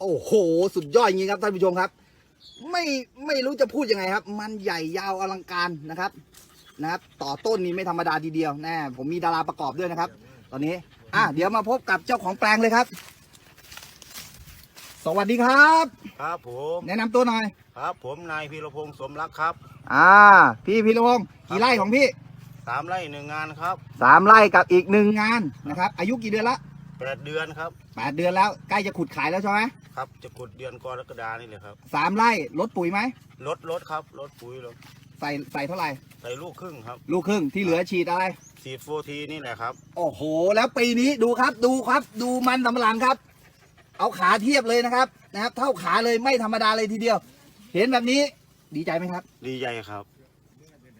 โอ้โห สุดยอดจริงๆครับท่านผู้ชมครับ ไม่ไม่รู้จะพูดยังไงครับ มันใหญ่ยาวอลังการนะครับ นะครับ ต่อต้นนี้ไม่ธรรมดาทีเดียวแน่ผมมีดาราประกอบด้วยนะครับ ตอนนี้ อะเดี๋ยวมาพบกับเจ้าของแปลงเลยครับ สวัสดีครับ ครับผมแนะนำตัวหน่อย ครับผมนายพีรพงศ์สมรักครับอ่า พี่พิรพงศ์กี่ไร่ของพี่สามไร่หนึ่งงานครับสามไร่กับอีกหนึ่งงานนะครับ อายุกี่เดือนละ แปดเดือนครับ แปดเดือนแล้วใกล้จะขุดขายแล้วใช่ไหมครับจะขุดเดือนกรกฎานี่เลยครับสามไร่ลดปุ๋ยไหมลดลดครับลดปุ๋ยลดใส่ใส่เท่าไหร่ใส่ลูกครึ่งครับลูกครึ่งที่เหลือฉีดอะไรสีดโฟทีนี่แหละครับ โอ้โห แล้วปีนี้ดูครับดูครับ ดูมันสำปะหลังครับ เอาขาเทียบเลยนะครับนะครับ เท่าขาเลยไม่ธรรมดาเลยทีเดียว เห็นแบบนี้ดีใจไหมครับ ดีใจครับ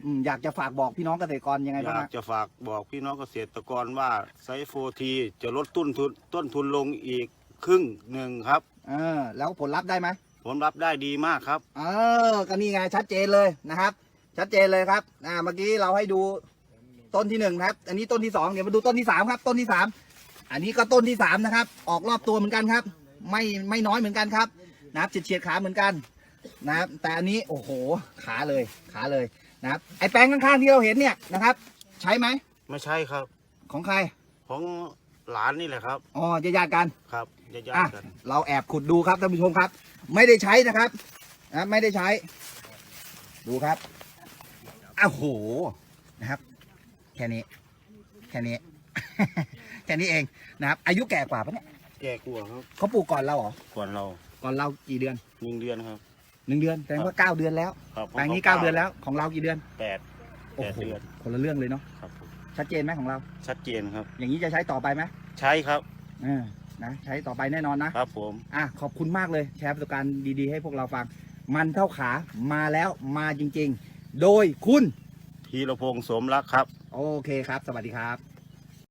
อืมอยากจะฝากบอกพี่น้องเกษตรกรยังไงอบ้างยากฮะจะฝากบอกพี่น้องเกษตรกรว่าไซโฟทีจะลดต้นทุนต้นทุนลงอีกครึ่งหนึ่งครับ เออ แล้วผลลัพธ์ได้ไหมผลรับได้ดีมากครับ เออก็นี่ไงชัดเจนเลยนะครับ ชัดเจนเลยครับอ่าเมื่อกี้เราให้ดูต้นที่หนึ่งครับ อันนี้ต้นที่สองเดี๋ยวมาดูต้นที่สามครับ ต้นที่สามอันนี้ก็ต้นที่สามนะครับ ออกรอบตัวเหมือนกันครับ ไม่ไม่น้อยเหมือนกันครับ นะครับเฉียดเฉียดขาเหมือนกันนะครับ แต่อันนี้โอ้โหขาเลยขาเลย นะครับไอแปลงข้างๆที่เราเห็นเนี่ยนะครับ ใช้ไหมไม่ใช่ครับ ของใครของหลานนี่แหละครับอ๋อญาติๆกันครับญาอะติๆกันเราแอบขุดดูครับท่านผู้ชมครับ ไม่ได้ใช้นะครับนะไม่ได้ใช้ ดูครับอ้าวโหนะครับ แค่นี้ แค่นี้ แค่นี้เองนะครับ อายุแก่กว่าปะเนี่ยแก่กลัวครับเขาปลูกก่อนเราเหรอก่อนเราก่อนเรากี่เดือน หนึ่งเดือนครับ หนึ่งเดือนแสดงว่าเก้าเดือนแล้วครับแปลงนี้เก้าเดือนแล้วของเรากี่เดือนแปดโอ้แปดโหเดือนคนละเรื่องเลยเนาะครับผมชัดเจนไหมของเรา ชัดเจนครับ อย่างนี้จะใช้ต่อไปไหมใช้ครับเออนะใช้ต่อไปแน่นอนนะครับผม อะขอบคุณมากเลยแชร์ประสบการณ์ดีๆให้พวกเราฟัง มันเท่าขามาแล้วมาจริง ๆ โดยคุณ พีรพงศ์สมรักครับ โอเคครับ สวัสดีครับ